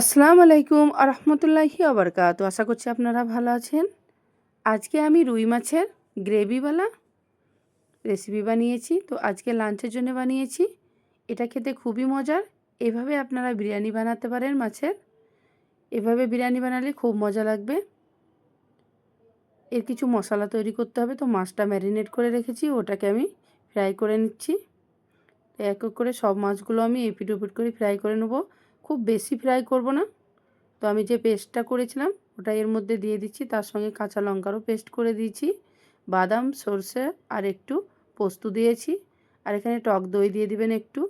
আসসালামু আলাইকুম আরহামতুল্লাহি আবরকাত আশা করছি আপনারা ভালো আছেন। আজকে আমি রুই মাছের গ্রেভিওয়ালা রেসিপি বানিয়েছি। তো আজকে লাঞ্চের জন্য বানিয়েছি। এটা খেতে খুবই মজার। এভাবে আপনারা বিরিয়ানি বানাতে পারেন মাছের। এভাবে বিরিয়ানি বানালে খুব মজা লাগবে। এর কিছু মশলা তৈরি করতে হবে। তো মাছটা ম্যারিনেট করে রেখেছি। ওটাকে আমি ফ্রাই করে নিচ্ছি। এক এক করে সব মাছগুলো আমি এপিট ওপিট করে ফ্রাই করে নেব। খুব বেশি ফ্রাই করব না। তো আমি যে পেস্টটা করেছিলাম, ওটা এর মধ্যে দিয়ে দিচ্ছি। তার সঙ্গে কাঁচা লঙ্কারও পেস্ট করে দিয়েছি। বাদাম, সর্ষে আর একটু পোস্ত দিয়েছি। আর এখানে টক দই দিয়ে দিবেন একটু।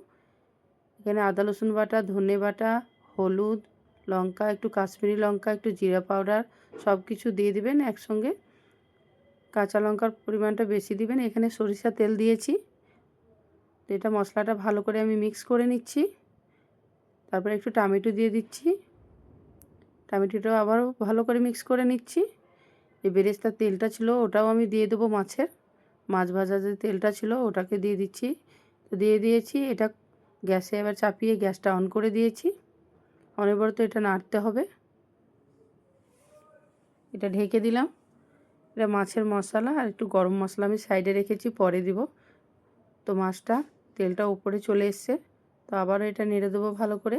এখানে আদা, রসুন বাটা, ধনে বাটা, হলুদ, লঙ্কা, একটু কাশ্মীরি লঙ্কা, একটু জিরা পাউডার সব কিছু দিয়ে দিবেন একসঙ্গে। কাঁচা লঙ্কার পরিমাণটা বেশি দিবেন। এখানে সরিষা তেল দিয়েছি। এটা মশলাটা ভালো করে আমি মিক্স করে নিচ্ছি। তারপরে একটু টমেটো দিয়ে দিচ্ছি। টমেটোটাও আবারও ভালো করে মিক্স করে নিচ্ছি। যে বেরেস্তার তেলটা ছিল, ওটাও আমি দিয়ে দেবো মাছের। মাছ ভাজা যে তেলটা ছিল, ওটাকে দিয়ে দিচ্ছি। তো দিয়ে দিয়েছি, এটা গ্যাসে এবার চাপিয়ে গ্যাসটা অন করে দিয়েছি। অনবরত এটা নাড়তে হবে। এটা ঢেকে দিলাম। এটা মাছের মশলা আর একটু গরম মশলা আমি সাইডে রেখেছি, পরে দিব। তো মাছটা, তেলটা উপরে চলে এসছে। তো আবারও এটা নেড়ে দেবো ভালো করে।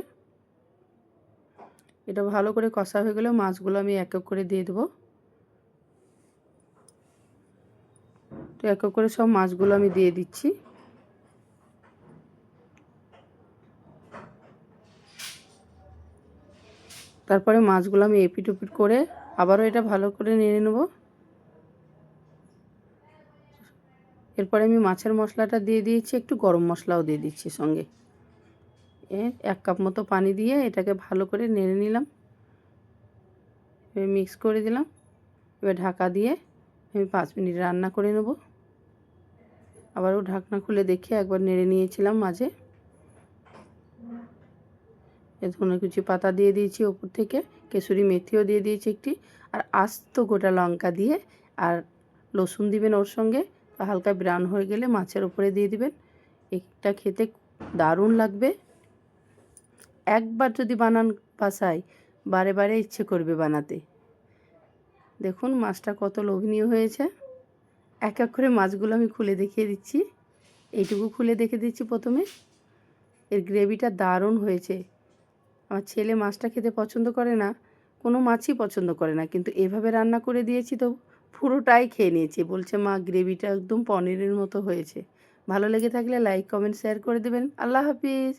এটা ভালো করে কষা হয়ে গেলে মাছগুলো আমি এক এক করে দিয়ে দেবো। তো এক এক করে সব মাছগুলো আমি দিয়ে দিচ্ছি। তারপরে মাছগুলো আমি এপিট ওপিট করে আবারও এটা ভালো করে নেড়ে নেব। এরপরে আমি মাছের মশলাটা দিয়ে দিয়েছি, একটু গরম মশলাও দিয়ে দিচ্ছি সঙ্গে। এক কাপ মতো পানি দিয়ে এটাকে ভালো করে নেড়ে নিলাম। মিক্স করে দিলাম। এবার ঢাকা দিয়ে আমি পাঁচ মিনিট রান্না করে নেব। আবারও ঢাকনা খুলে দেখে একবার নেড়ে নিয়েছিলাম মাঝে। ধনে কুচি পাতা দিয়ে দিয়েছি ওপর থেকে, কেশরি মেথিও দিয়ে দিয়েছি একটি, আর আস্ত গোটা লঙ্কা দিয়ে, আর রসুন দিবেন ওর সঙ্গে, হালকা ব্রাউন হয়ে গেলে মাছের ওপরে দিয়ে দিবেন। এটা খেতে দারুণ লাগবে। একবার যদি বানান বাসায় বারে বারে ইচ্ছে করবে বানাতে। দেখুন মাছটা কত লোভনীয় হয়েছে। এক এক করে মাছগুলো আমি খুলে দেখিয়ে দিচ্ছি। এইটুকু খুলে দেখে দিচ্ছি প্রথমে। এর গ্রেভিটা দারুণ হয়েছে। আমার ছেলে মাছটা খেতে পছন্দ করে না, কোনো মাছই পছন্দ করে না। কিন্তু এভাবে রান্না করে দিয়েছি তো পুরোটাই খেয়ে নিয়েছি। বলছে, মা, গ্রেভিটা একদম পনিরের মতো হয়েছে। ভালো লেগে থাকলে লাইক, কমেন্ট, শেয়ার করে দেবেন। আল্লাহ হাফিজ।